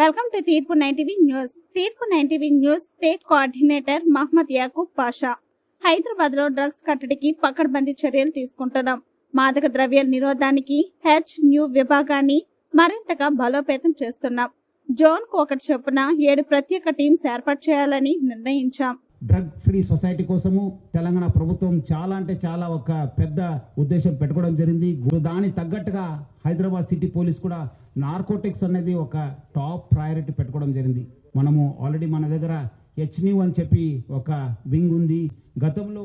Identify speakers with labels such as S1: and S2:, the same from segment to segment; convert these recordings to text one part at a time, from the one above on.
S1: Welcome to తీర్పు nine TV news తీర్పు nine TV news state coordinator Mohammed Yakub Pasha హైదరాబాద్లో drugs కట్టడికి పకడ్బందీ చర్యలు తీసుకుంటున్నాం. మాదక ద్రవ్యాల నిరోధానికి హెచ్ న్యూ విభాగాన్ని మరింతగా బలోపేతం చేస్తున్నాం. జోన్కు ఒకటి చొప్పున ఏడు ప్రత్యేక టీమ్స్ ఏర్పాటు చేయాలని నిర్ణయించాం.
S2: డ్రగ్ ఫ్రీ సొసైటీ కోసము తెలంగాణ ప్రభుత్వం చాలా అంటే చాలా ఒక పెద్ద ఉద్దేశం పెట్టుకోవడం జరిగింది. దానికి తగ్గట్టుగా హైదరాబాద్ సిటీ పోలీస్ కూడా నార్కోటిక్స్ అనేది ఒక టాప్ ప్రయారిటీ పెట్టుకోవడం జరిగింది. మనము ఆల్రెడీ మన దగ్గర హెచ్న్యూ అని చెప్పి ఒక వింగ్ ఉంది. గతంలో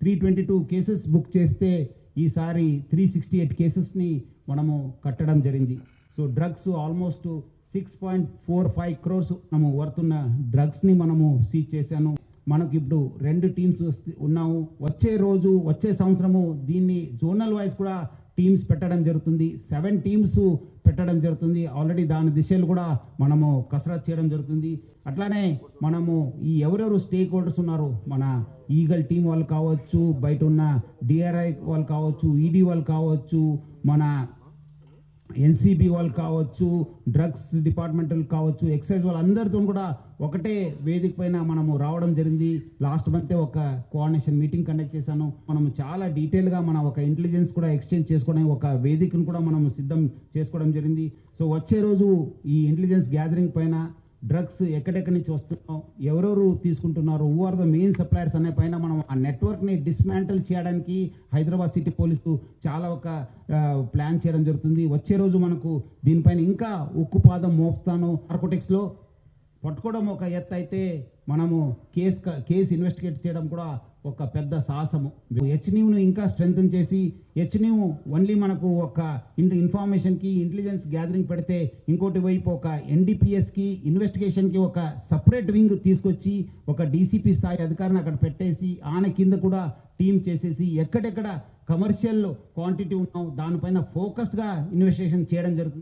S2: three twenty two cases book చేస్తే ఈసారి త్రీ సిక్స్టీ ఎయిట్ కేసెస్ని మనము కట్టడం జరిగింది. So drugs almost six point four five crores మనము వర్తున్న డ్రగ్స్ని మనము సీజ్ చేశాను. మనకి ఇప్పుడు రెండు టీమ్స్ ఉన్నాము. వచ్చే రోజు వచ్చే సంవత్సరము దీన్ని జోనల్ వైజ్ కూడా టీమ్స్ పెట్టడం జరుగుతుంది. సెవెన్ టీమ్స్ పెట్టడం జరుగుతుంది. ఆల్రెడీ దాని దిశలు కూడా మనము కసరత్ చేయడం జరుగుతుంది. అట్లానే మనము ఈ ఎవరెవరు స్టేక్ హోల్డర్స్ ఉన్నారు మన ఈగల్ టీం వాళ్ళు కావచ్చు బయట ఉన్న డిఆర్ఐ వాళ్ళు కావచ్చు ఈడీ వాళ్ళు కావచ్చు మన ఎన్సీబీ వాళ్ళు కావచ్చు డ్రగ్స్ డిపార్ట్మెంటల్ కావచ్చు ఎక్సైజ్ వాళ్ళందరితో కూడా ఒకటే వేదిక పైన మనము రావడం జరిగింది. లాస్ట్ మంతే ఒక కోఆర్డినేషన్ మీటింగ్ కండక్ట్ చేశాను. మనం చాలా డీటెయిల్గా మన ఒక ఇంటెలిజెన్స్ కూడా ఎక్స్చేంజ్ చేసుకోవడానికి ఒక వేదికను కూడా మనం సిద్ధం చేసుకోవడం జరిగింది. సో వచ్చే రోజు ఈ ఇంటెలిజెన్స్ గ్యాదరింగ్ పైన డ్రగ్స్ ఎక్కడెక్కడి నుంచి వస్తున్నాం ఎవరెవరు తీసుకుంటున్నారు who are the main suppliers అనే పైన మనం ఆ నెట్వర్క్ని డిస్మాంటల్ చేయడానికి హైదరాబాద్ సిటీ పోలీసు చాలా ఒక ప్లాన్ చేయడం జరుగుతుంది. వచ్చే రోజు మనకు దీనిపైన ఇంకా ఉక్కుపాదం మోపుతాను. నార్కోటిక్స్లో పట్టుకోవడం ఒక ఎత్తు అయితే మనము కేసు కేసు ఇన్వెస్టిగేట్ చేయడం కూడా ఒక పెద్ద సాహసము. హెచ్న్యూను ఇంకా స్ట్రెంగ్తన్ చేసి హెచ్న్యూ ఓన్లీ మనకు ఒక ఇన్ఫర్మేషన్కి ఇంటెలిజెన్స్ గ్యాదరింగ్ పెడితే ఇంకోటి వైపు ఒక ఎన్డీపీఎస్కి ఇన్వెస్టిగేషన్కి ఒక సపరేట్ వింగ్ తీసుకొచ్చి ఒక డీసీపీ స్థాయి అధికారిని అక్కడ పెట్టేసి ఆన కింద కూడా టీం చేసేసి ఎక్కడెక్కడ కమర్షియల్ క్వాంటిటీ ఉన్నాం దానిపైన ఫోకస్గా ఇన్వెస్టిగేషన్ చేయడం జరుగుతుంది.